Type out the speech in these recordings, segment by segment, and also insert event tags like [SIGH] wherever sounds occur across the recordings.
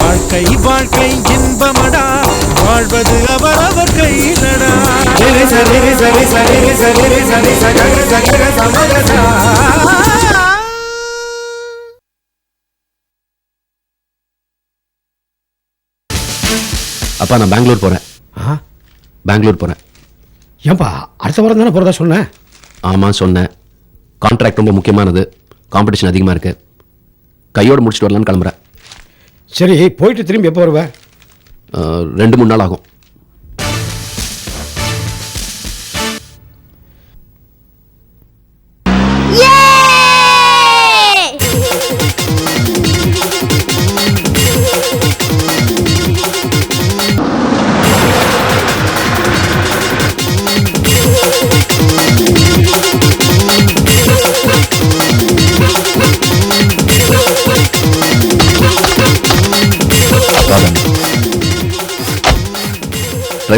வாழ்க்கை வாழ்க்கை இன்பமடா. வாழ்வது அவரவர் கையிலடா. சரி சரி சரி சரி சரி சகர சகர சமரசா. அப்பா நான் பெங்களூர் போறேன். பெங்களூர் போறேன். ஏன்பா அடுத்த வாரம் தானே போகிறதா சொன்னேன்? ஆமாம் சொன்னேன். கான்ட்ராக்ட் ரொம்ப முக்கியமானது. காம்படிஷன் அதிகமாக இருக்கு. கையோடு முடிச்சுட்டு வரலான்னு கிளம்புறேன். சரி போயிட்டு திரும்பி எப்போ வருவ? அஹ், ரெண்டு மூணு நாள் ஆகும்.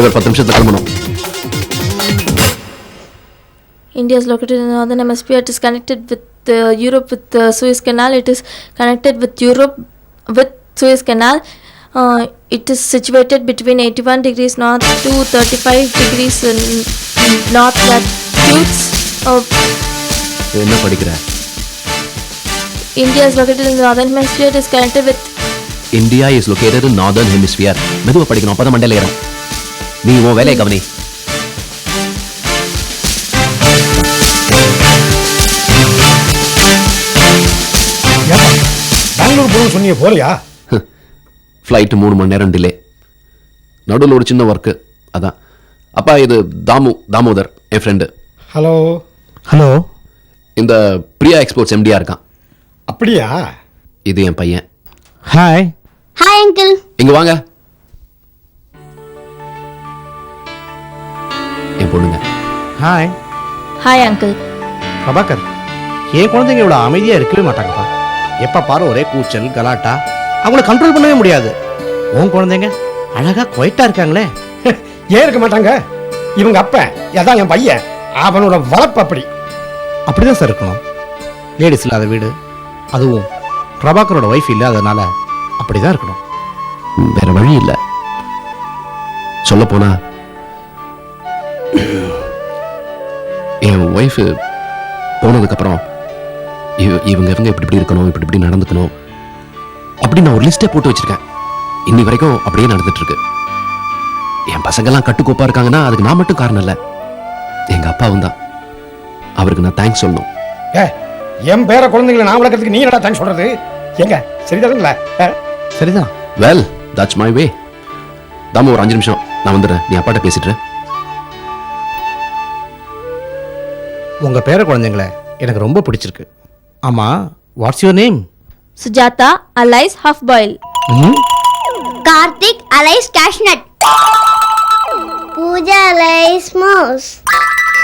டிரைவர் பத்து நிமிஷத்துல கிளம்பணும் India is located in the northern hemisphere. It is connected with uh, Europe with the Suez Canal. It is connected with Europe with Suez Canal. Uh, it is situated between 81 degrees north to 35 degrees north latitudes. Uh, என்ன படிக்கிற India is located in the northern hemisphere. It is connected with India is located northern hemisphere மெதுவாக படிக்கணும் அப்போ தான் மண்டையில் ஏறும் நீ உன் வேலையை கவனி. பெங்களூர் போகணும்னு சொன்னீங்க போகலையா? ஃப்ளைட்டு மூணு மணி நேரம் டிலே நடுவில் ஒரு சின்ன ஒர்க்கு அதான். அப்பா இது தாமு தாமோதர் என் ஃப்ரெண்டு ஹலோ. ஹலோ. இந்த பிரியா எக்ஸ்போர்ட்ஸ் எம்டியா இருக்கான். அப்படியா? இது என் பையன். ஹாய் ஹாய் அங்கிள் இங்க வாங்க. பொண்ணுங்க. Hi Hi, uncle. பிரபாகர் என் குழந்தைங்க இவ்வளோ அமைதியாக இருக்கவே மாட்டாங்கப்பா. எப்போ பாரு ஒரே கூச்சல் கலாட்டா. அவங்கள கண்ட்ரோல் பண்ணவே முடியாது. உன் குழந்தைங்க அழகா குவைட்டா இருக்காங்களே. [LAUGHS] ஏன் இருக்க மாட்டாங்க? இவங்க அப்ப அதான் என் பையன். அவனோட வளர்ப்பு அப்படி. அப்படிதான் சார் இருக்கணும். லேடிஸ் இல்லாத வீடு அதுவும் பிரபாகரோட ஒய்ஃப் இல்லாதனால அப்படிதான் இருக்கணும். வேற வழி இல்லை. சொல்ல போனா ஒய்ஃபு போனதுக்கப்புறம் இவ- இவங்க இவங்க இப்படி இப்படி இருக்கணும் இப்படி இப்படி நடந்துக்கணும் அப்படி நான் ஒரு லிஸ்ட்டே போட்டு வச்சிருக்கேன். இன்னி வரைக்கும் அப்படியே நடந்துட்டு இருக்கு என் பசங்கெல்லாம் கட்டுக்கோப்பா இருக்காங்கன்னா அதுக்கு நான் மட்டும் காரணம் இல்லை. எங்க அப்பாவும் தான். அவருக்கு நான் தேங்க்ஸ் சொல்லணும். ஏ என் பேர குழந்தைங்களை நான் வளர்க்கறதுக்கு நீ என்னடா தேங்க்ஸ் சொல்றது? எங்க? சரிதானுங்களா சரிதான். வெல் தட்ஸ் மை வே தாம ஒரு அஞ்சு நிமிஷம். நான் வந்துடுறேன். நீ அப்பாட்ட பேசிட்டு உங்க பேர குழந்தைங்கள எனக்கு ரொம்ப பிடிச்சிருக்கு. ஆமா what's your name Sujata, Alice, half boil. Karthik Alice cashnut. Pooja Alice mouse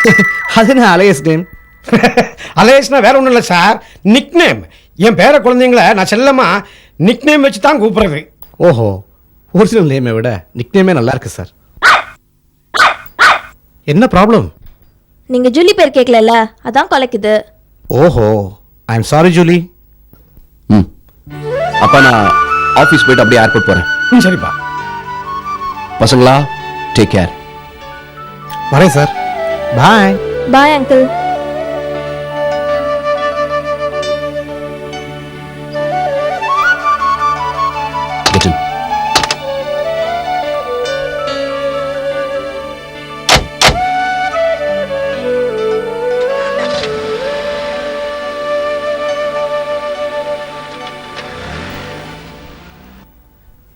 [LAUGHS] அது என்ன அலையஸ் நேம் [LAUGHS] அலேஸ்னா வேற ஒண்ணும் இல்லை சார் நிக் நேம் என் பேர குழந்தைங்கள நான் செல்லமா நிக் நேம் வச்சு தான் கூப்பிடுறது. ஓஹோ ஒரிஜினல் நேமை விட நிக்நேமே நல்லா இருக்கு சார் என்ன ப்ராப்ளம் நீங்க ஜூலி பேர் கேட்கல அதான் கொலைக்குது. ஓஹோ ஐ எம் சாரி ஜூலி. ம். அப்பா நான் ஆஃபீஸ் போயிட்டு அப்படியே ஏர்போர்ட் போகிறேன் ம், சரிப்பா. பசங்களா டேக் கேர் வரேன் சார் பாய் பாய் அங்கிள்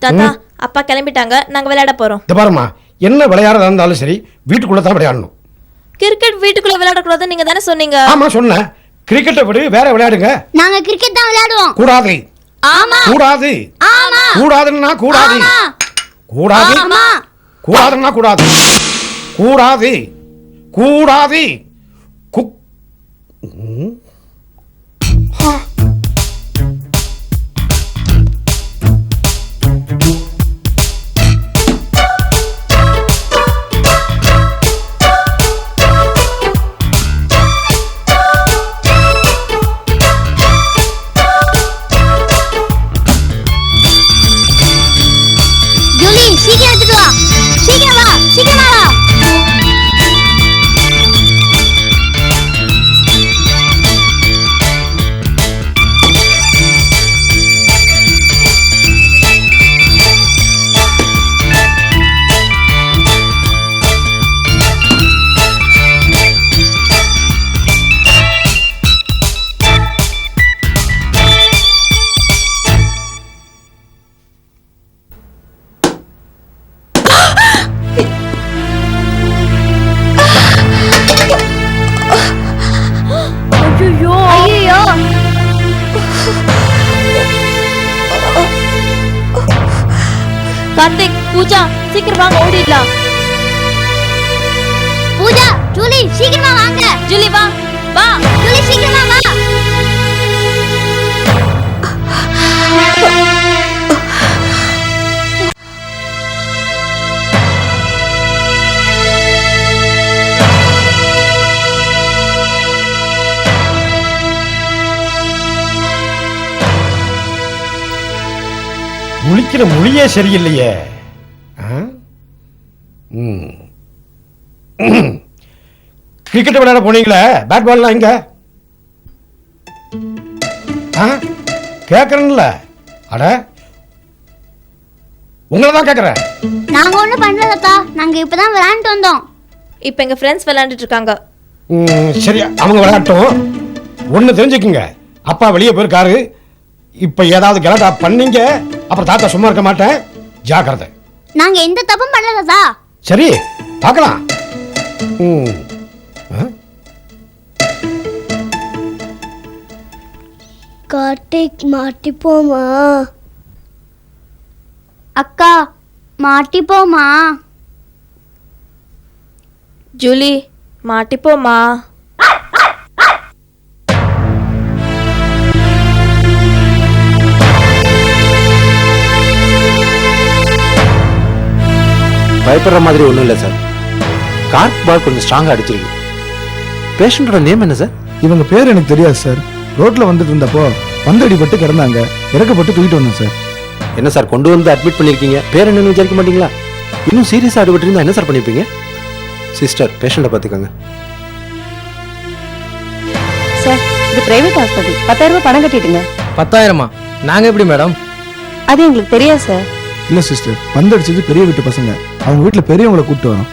தாத்தா அப்பா கிளம்பிட்டாங்க. நாங்க விளையாட போறோம். இந்த பாருமா என்ன விளையாடுறதா இருந்தாலும் சரி வீட்டுக்குள்ள தான் விளையாடணும். கிரிக்கெட் வீட்டுக்குள்ள விளையாடக்கூடாது நீங்க தானே சொன்னீங்க? ஆமா சொன்னேன். கிரிக்கெட்டை விடு வேற விளையாடுங்க. நாங்க கிரிக்கெட் தான் விளையாடுவோம். கூடாது. ஆமா. கூடாது. ஆமா. கூடாதுன்னா கூடாது. ஆமா. கூடாது. ஆமா. கூடாதுன்னா கூடாது. கூடாது. கூடாது. கு- முழிக்கிற மொழியே சரியில்லையே. கிரிக்கெட் விளையாட போனீங்களே? பேட் பால்லாம் எங்க? கேட்குறேன்ல அட. உங்களை தான் கேட்குறேன் நாங்க ஒண்ணும் பண்ணலக்கா நாங்க இப்பதான் விளையாண்டுட்டு வந்தோம். இப்போ எங்க ஃப்ரெண்ட்ஸ் விளையாண்டுட்டு இருக்காங்க. ம், சரி அவங்க விளையாட்டும். ஒன்று தெரிஞ்சுக்குங்க. அப்பா வெளியே போயிருக்காரு. இப்போ ஏதாவது கலாட்டா பண்ணீங்க. அப்புறம் தாத்தா சும்மா இருக்க மாட்டேன். ஜாக்கிரதை. நாங்க எந்த தப்பும் பண்ணலதா சரி பார்க்கலாம் ம். கார்த்திக் மாட்டிப்போமா? அக்கா மாட்டிப்போமா? ஜூலி மாட்டிப்போமா? பயப்படுற மாதிரி ஒன்றும் இல்லை சார். கார்க் பால் கொஞ்சம் ஸ்ட்ராங்காக அடிச்சிருக்கு. பேஷண்ட்டோட நேம் என்ன சார்? இவங்க பேர் எனக்கு தெரியாது சார். ரோட்ல வந்துட்டு இருந்தப்போ பந்து அடிபட்டு கிடந்தாங்க. இறக்கப்பட்டு தூக்கிட்டு வந்தோம் சார். என்ன சார் கொண்டு வந்து அட்மிட் பண்ணியிருக்கீங்க பேர் என்னன்னு விசாரிக்க மாட்டீங்களா? இன்னும் சீரியஸாக அடிபட்டு இருந்தா என்ன சார் பண்ணியிருப்பீங்க சிஸ்டர் பேஷண்ட்டை பார்த்துக்கோங்க. சார் இது பிரைவேட் ஹாஸ்பிட்டல் பத்தாயிரம் ரூபாய் பணம் கட்டிட்டுங்க. பத்தாயிரமா? நாங்க எப்படி மேடம் அது எங்களுக்கு தெரியாது சார். இல்ல சிஸ்டர் பந்தடிச்சது பெரிய வீட்டு பசங்க. அவங்க வீட்டுல பெரியவங்களை கூப்பிட்டு வரோம்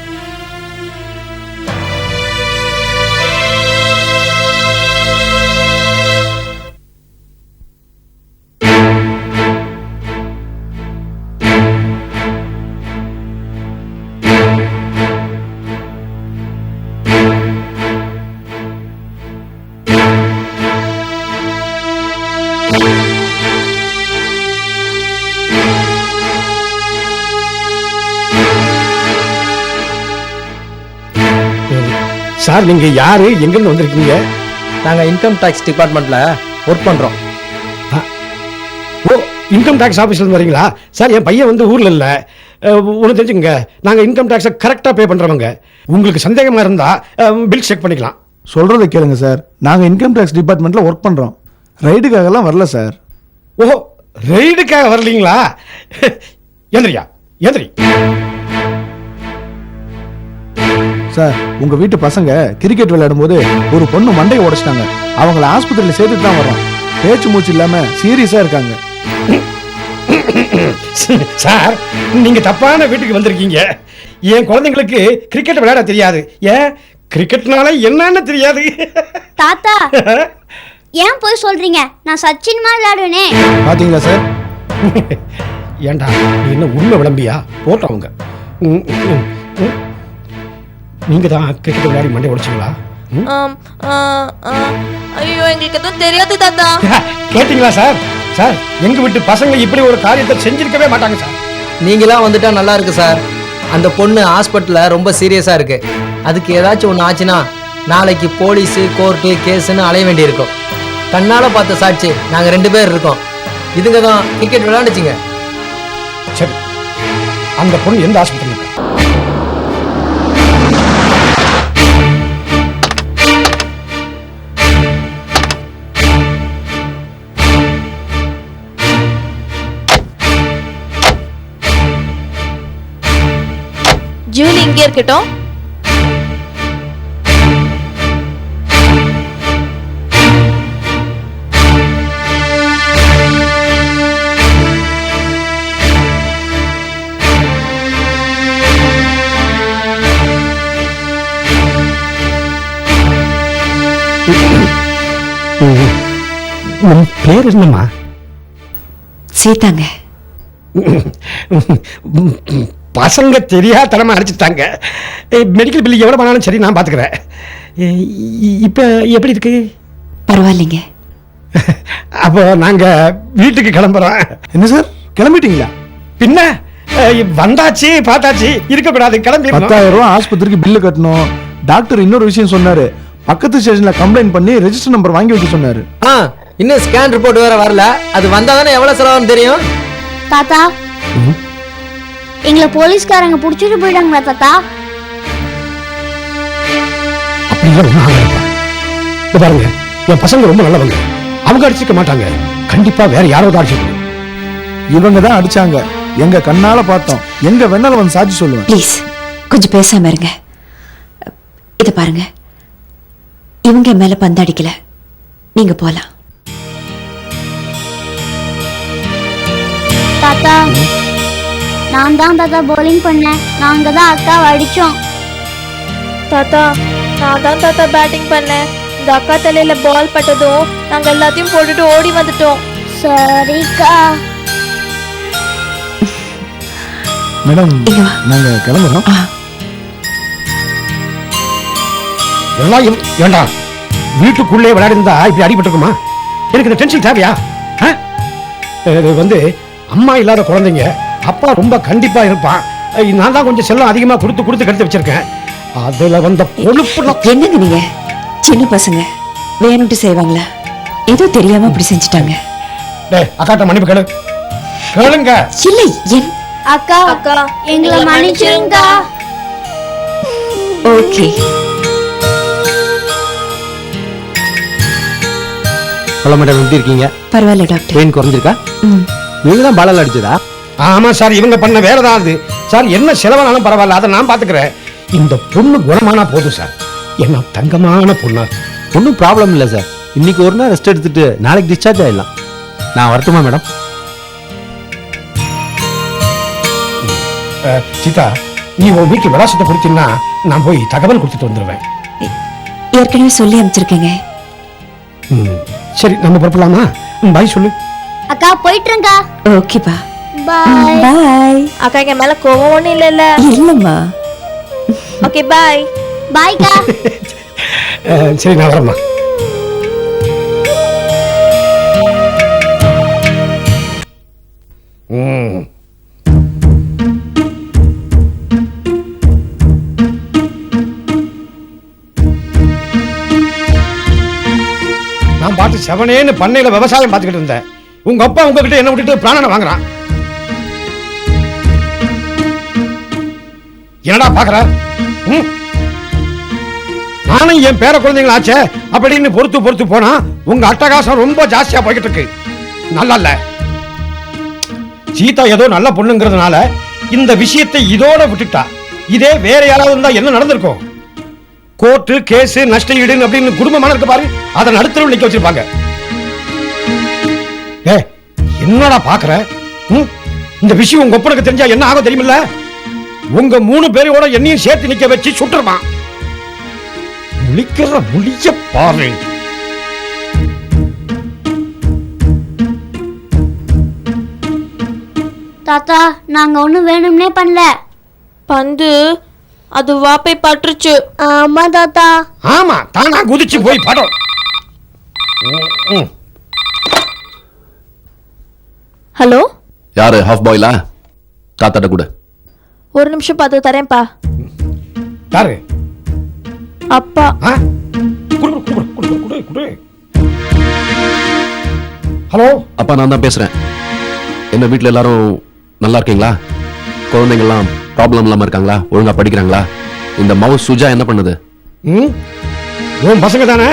சார் நீங்க யாரு? எங்கிருந்து வந்திருக்கீங்க? நாங்க இன்கம் டாக்ஸ் டிபார்ட்மெண்ட்ல ஒர்க் பண்றோம். ஓ இன்கம் டேக்ஸ் ஆஃபீஸ்ல இருந்து வரீங்களா? சார் என் பையன் வந்து ஊர்ல இல்ல. ஒன்று தெரிஞ்சுங்க நாங்க இன்கம் டேக்ஸை கரெக்டாக பே பண்றவங்க. உங்களுக்கு சந்தேகமா இருந்தா பில் செக் பண்ணிக்கலாம். சொல்றதை கேளுங்க சார். நாங்க இன்கம் டேக்ஸ் டிபார்ட்மெண்ட்ல ஒர்க் பண்றோம். ரைடுக்காகலாம் வரல சார். ஓ ரெய்டுக்காக வரலீங்களா? எந்திரியா எந்திரி சார் உங்க வீட்டு பசங்க கிரிக்கெட் விளையாடும் போது ஒரு பொண்ணு மண்டையை உடைச்சிட்டாங்க. அவங்கள ஆஸ்பத்திரியில சேர்த்துட்டு தான் வரோம் பேச்சு மூச்சு இல்லாம சீரியஸா இருக்காங்க. சார் நீங்க தப்பான வீட்டுக்கு வந்திருக்கீங்க. என் குழந்தைங்களுக்கு கிரிக்கெட் விளையாட தெரியாது. ஏன்? கிரிக்கெட்னால என்னன்னு தெரியாது. தாத்தா [LAUGHS] ஏன் போய் சொல்றீங்க? நான் சச்சின் மாதிரி விளையாடுவேனே. பாத்தீங்களா சார்? ஏண்டா நீ என்ன உண்மை விளம்பியா? போட்டவங்க ம், ம், ம். நீங்க தான் கிரிக்கெட் விளையாடி மண்டை உடைச்சிங்களா ஐயோ எங்களுக்கு எதுவும் தெரியாது தாத்தா. கேட்டிங்களா சார்? சார் எங்க வீட்டு பசங்க இப்படி ஒரு காரியத்தை செஞ்சிருக்கவே மாட்டாங்க சார். நீங்களாம் வந்துட்டா நல்லா இருக்கு சார். அந்த பொண்ணு ஹாஸ்பிட்டல்ல ரொம்ப சீரியஸா இருக்கு. அதுக்கு ஏதாச்சும் ஒன்று ஆச்சுன்னா நாளைக்கு போலீஸு கோர்ட்டு கேஸுன்னு அலைய வேண்டியிருக்கும். கண்ணால பார்த்த சாட்சி நாங்க ரெண்டு பேர் இருக்கோம். இதுங்க தான் கிரிக்கெட் விளையாண்டுச்சுங்க. சரி. அந்த பொண்ணு எந்த ஹாஸ்பிட்டல் ஜூலி இங்கே இருக்கட்டும். உன் பேர் என்னம்மா? சீதாங்க. பசங்க தெரியாதனமா அடிச்சுட்டாங்க. மெடிக்கல் பில் எவ்வளோ பண்ணாலும் சரி நான் பார்த்துக்கிறேன் இப்போ எப்படி இருக்கு? பரவாயில்லைங்க. [LAUGHS] அப்போ நாங்கள் வீட்டுக்கு கிளம்புறோம். என்ன சார்? கிளம்பிட்டீங்களா? பின்ன வந்தாச்சு பார்த்தாச்சு இருக்கக்கூடாது கிளம்பி பத்தாயிரம் ரூபாய் ஆஸ்பத்திரிக்கு பில்லு கட்டணும். டாக்டர் இன்னொரு விஷயம் சொன்னாரு. பக்கத்து ஸ்டேஷன்ல கம்ப்ளைண்ட் பண்ணி ரெஜிஸ்டர் நம்பர் வாங்கி வைக்க சொன்னாரு. ஆ இன்னும் ஸ்கேன் ரிப்போர்ட் வேற வரல. அது வந்தா தானே எவ்வளவு செலவாகும் தெரியும்? தாத்தா எங்களை போலீஸ்காரங்க புடிச்சிட்டு போயிட்டாங்களா தாத்தா. அப்படிலாம் பாருங்க என் பசங்க ரொம்ப நல்லவங்க. அவங்க அடிச்சுக்க மாட்டாங்க. கண்டிப்பா வேற யாராவது அடிச்சுக்கணும் இவங்க தான் அடிச்சாங்க. எங்க கண்ணால பார்த்தோம். எங்க வேணாலும் வந்து சாட்சி சொல்லுவேன். ப்ளீஸ் கொஞ்சம் பேசாம இருங்க. இத பாருங்க. இவங்க மேல பந்து அடிக்கல. நீங்க போலாம். தாத்தா நான் தான் தாத்தா bowling பண்ணேன். நாங்க தான் அக்காவை அடிச்சோம் தாத்தா நான் தான் தாத்தா பேட்டிங் பண்ணேன். இந்த அக்கா தலையில பால் பட்டதும் நாங்க எல்லாத்தையும் போட்டுட்டு ஓடி வந்துட்டோம். சரிக்கா. மேடம். நாங்க கிளம்புறோம். எல்லாம் ஏண்டா? வீட்டுக்குள்ளே விளையாடிருந்தா இப்படி அடிபட்டிருக்குமா? எனக்கு இந்த டென்ஷன் தேவையா? வந்து அம்மா இல்லாத குழந்தைங்க அப்பா ரொம்ப கண்டிப்பா இருப்பான். நான் தான் கொஞ்சம் செல்லம் அதிகமா கொடுத்து கொடுத்து கெடுத்து வச்சிருக்கேன். அதுல வந்த கொழுப்பு என்னங்க நீங்க? சின்ன பசங்க. வேணும்ட்டு செய்வாங்களா? ஏதோ தெரியாம அப்படி செஞ்சுட்டாங்க. டேய் அக்காட்ட மன்னிப்பு கேளு. கேளுங்க. இல்லை என் அக்கா அக்கா எங்களை மன்னிச்சிருங்கக்கா ஓகே. ஹலோ மேடம் எப்படி இருக்கீங்க? பரவாயில்ல டாக்டர். பெயின் குறைஞ்சிருக்கா? ம். நீங்க தான் பாலால் அடிச்சதா? ஆமா சார் இவங்க பண்ண வேலை தான் அது. சார் என்ன செலவானாலும் பரவாயில்ல அதை நான் பாத்துக்கிறேன். இந்த பொண்ணு குணமானா போதும் சார். என்ன தங்கமான பொண்ணா. ஒன்றும் ப்ராப்ளம் இல்லை சார். இன்னைக்கு ஒரு நாள் ரெஸ்ட் எடுத்துட்டு நாளைக்கு டிஸ்சார்ஜ் ஆயிடலாம். நான் வரட்டுமா மேடம் சீதா நீ உன் வீட்டு விலாசத்தை கொடுத்தீங்கன்னா நான் போய் தகவல் கொடுத்துட்டு வந்துடுவேன் ஏற்கனவே சொல்லி அனுப்பிச்சிருக்கேங்க. ம், சரி நம்ம புறப்படலாமா? பாய் சொல்லு. அக்கா போயிட்டுருங்கா ஓகேப்பா. பாய் பாய் அக்கா எங்க மேல கோவம் ஒண்ணும் இல்லைல்ல இல்லம்மா ஓகே பாய் பாய்க்கா அஹ், சரி நான் வரேம்மா ம் நான் பார்த்து செவனேன்னு பண்ணையில விவசாயம் பார்த்துக்கிட்டு இருந்தேன். உங்க அப்பா உங்ககிட்ட என்ன விட்டுட்டு பிராணனை வாங்குறான். என்னடா பாக்குற? நானும் என் பேர குழந்தைங்கள ஆச்சே அப்படின்னு பொறுத்து பொறுத்து போனா உங்க அட்டகாசம் ரொம்ப ஜாஸ்தியா போய்கிட்டு இருக்கு நல்லா இல்ல சீதா ஏதோ நல்ல பொண்ணுங்கிறதுனால இந்த விஷயத்தை இதோட விட்டுட்டா. இதே வேற யாராவது இருந்தா என்ன நடந்திருக்கும்? கோர்ட்டு கேஸ் நஷ்ட ஈடு அப்படின்னு குடும்பமான இருக்கு பாரு அதை நடுத்தரவு நிக்க வச்சிருப்பாங்க. ஏ என்னடா பாக்குற? இந்த விஷயம் உங்க ஒப்பனுக்கு தெரிஞ்சா என்ன ஆகும் தெரியுமில்ல? உங்க மூணு பேரோட என்னையும் சேர்த்து நிக்க வச்சு சுட்டுருப்பான் முழிக்கிற முழிய பாரு. தாத்தா நாங்க ஒண்ணும் வேணும்னே பண்ணல. பந்து அது வாப்பை பட்டுருச்சு. ஆமா தாத்தா. ஆமா தானா குதிச்சு போய் படம். ஹலோ? யாரு ஹாஃப் பாயிலா தாத்தாட்ட கூட. ஒரு நிமிஷம் பார்த்து தரேன்ப்பா. யாரு? அப்பா. ஆ? குடு, குடு, குடு, குடு, குடு, குடு. ஹலோ? அப்பா நான் தான் பேசுறேன். என்ன வீட்டில் எல்லாரும் நல்லா இருக்கீங்களா? குழந்தைங்கள்லாம் ப்ராப்ளம் இல்லாமல் இருக்காங்களா? ஒழுங்கா படிக்கிறாங்களா? இந்த மவுஸ் சுஜா என்ன பண்ணுது? ம்? உன் பசங்க தானே?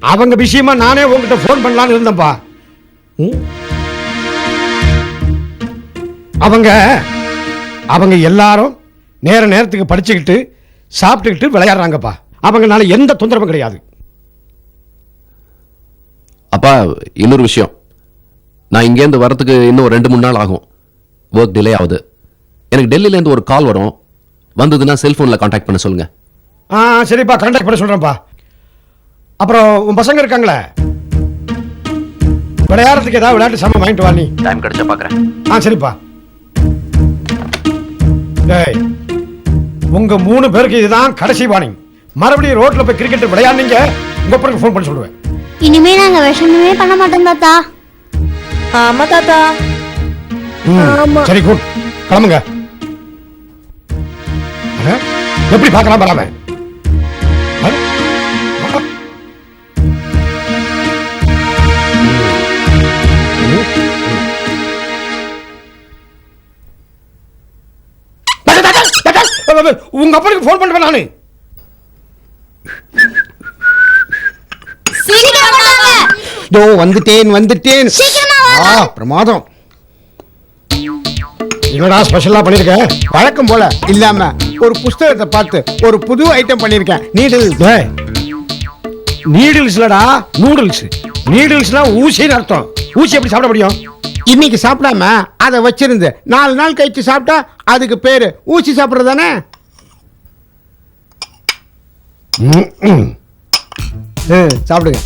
அவங்க விஷயமா நானே உங்ககிட்ட ஃபோன் பண்ணலாம்னு இருந்தேன்ப்பா. ம்? அவங்க அவங்க எல்லாரும் நேர நேரத்துக்கு படிச்சுக்கிட்டு சாப்பிட்டுக்கிட்டு விளையாடுறாங்கப்பா. அவங்கனால எந்த தொந்தரவும் கிடையாது. அப்பா இன்னொரு விஷயம். நான் இங்கேருந்து வரத்துக்கு இன்னும் ரெண்டு மூணு நாள் ஆகும். ஒர்க் டிலே ஆகுது. எனக்கு டெல்லியிலேருந்து ஒரு கால் வரும். வந்ததுன்னா செல்ஃபோனில் காண்டாக்ட் பண்ண சொல்லுங்க. ஆ சரிப்பா கான்டாக்ட் பண்ண சொல்றேன்ப்பா. அப்புறம் உன் பசங்க இருக்காங்களே? விளையாடுறதுக்கு ஏதாவது விளையாட்டு சாமான் வாங்கிட்டு வா நீ. டைம் கிடைச்சா பார்க்குறேன் ஆ சரிப்பா. டேய் உங்க மூணு பேருக்கு இதுதான் கடைசி வார்னிங் மறுபடியும் ரோட்ல போய் கிரிக்கெட் விளையாடுனீங்க உங்க அப்புறம் ஃபோன் பண்ணி சொல்லுவேன். இனிமே நாங்க விஷமமே பண்ண மாட்டோம் தாத்தா. ஆமா தாத்தா. ம், ஆமா. சரி குட் கிளம்புங்க. எப்படி பார்க்கலாம் பராம உங்க அப்பனுக்கு ஃபோன் பண்றேன் நானு. இதோ வந்துட்டேன் வந்துட்டேன். ஆ பிரமாதம். என்னடா ஸ்பெஷலா பண்ணிருக்க? வழக்கம் போல இல்லாம ஒரு புஸ்தகத்தை பார்த்து ஒரு புது ஐட்டம் பண்ணிருக்கேன். நீடில்ஸ் இல்லடா நூடுல்ஸ் நீடில்ஸ்னா ஊசின்னு அர்த்தம். ஊசி எப்படி சாப்பிட முடியும்? இன்னைக்கு சாப்பிடாம அதை வச்சிருந்து நாலு நாள் கழிச்சு சாப்பிட்டா அதுக்கு பேரு ஊசி சாப்பிடுறது தானே? சாப்பிடுங்க.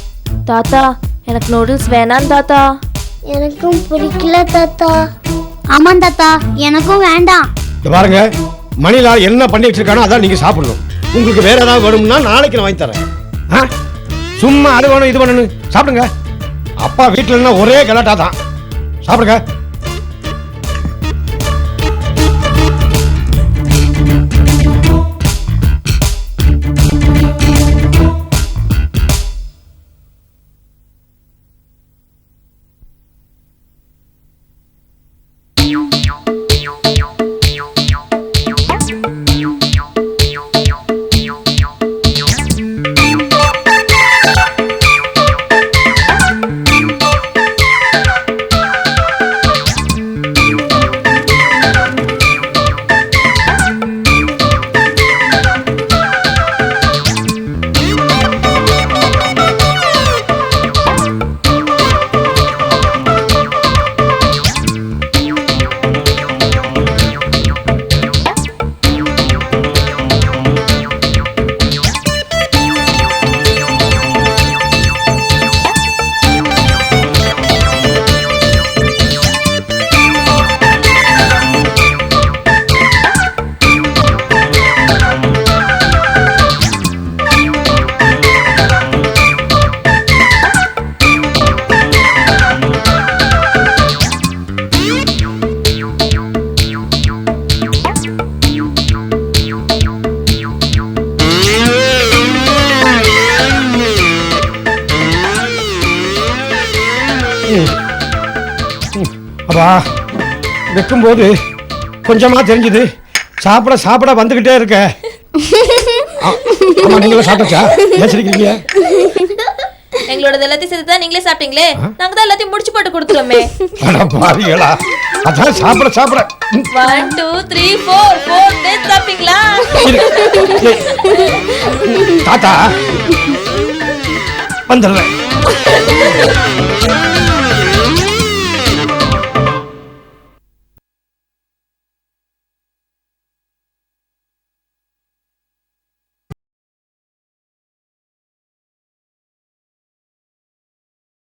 தாத்தா எனக்கு நூடுல்ஸ் வேணாம் தாத்தா. எனக்கும் பிடிக்கல தாத்தா. ஆமாம் தாத்தா எனக்கும் வேண்டாம். பாருங்க மணிலால் என்ன பண்ணி வச்சிருக்கானோ அதான் நீங்க சாப்பிடணும். உங்களுக்கு வேற ஏதாவது வேணும்னா நாளைக்கு நான் வாங்கி தரேன். ஆ? சும்மா அது வேணும் இது வேணும்னு. சாப்பிடுங்க. அப்பா வீட்டுல ஒரே கலாட்டா தான். சாப்பிடுங்க. வைக்கும்போது கொஞ்சமா தெரிஞ்சுது. சாப்பிட சாப்பிட வந்துகிட்டே இருக்க. ஆமா நீங்களும் சாப்பிட்டா ஏன் சிரிக்கிறீங்க எங்களோட எல்லாத்தையும் சேர்த்து தான் நீங்களே சாப்பிட்டீங்களே? நாங்க தான் எல்லாத்தையும் முடிச்சு போட்டு கொடுத்துருவோமே அட பாவிகளா. அதான் சாப்பிட சாப்பிட. One two three four four days சாப்பிட்டீங்களா? தாத்தா வந்துடுறேன்.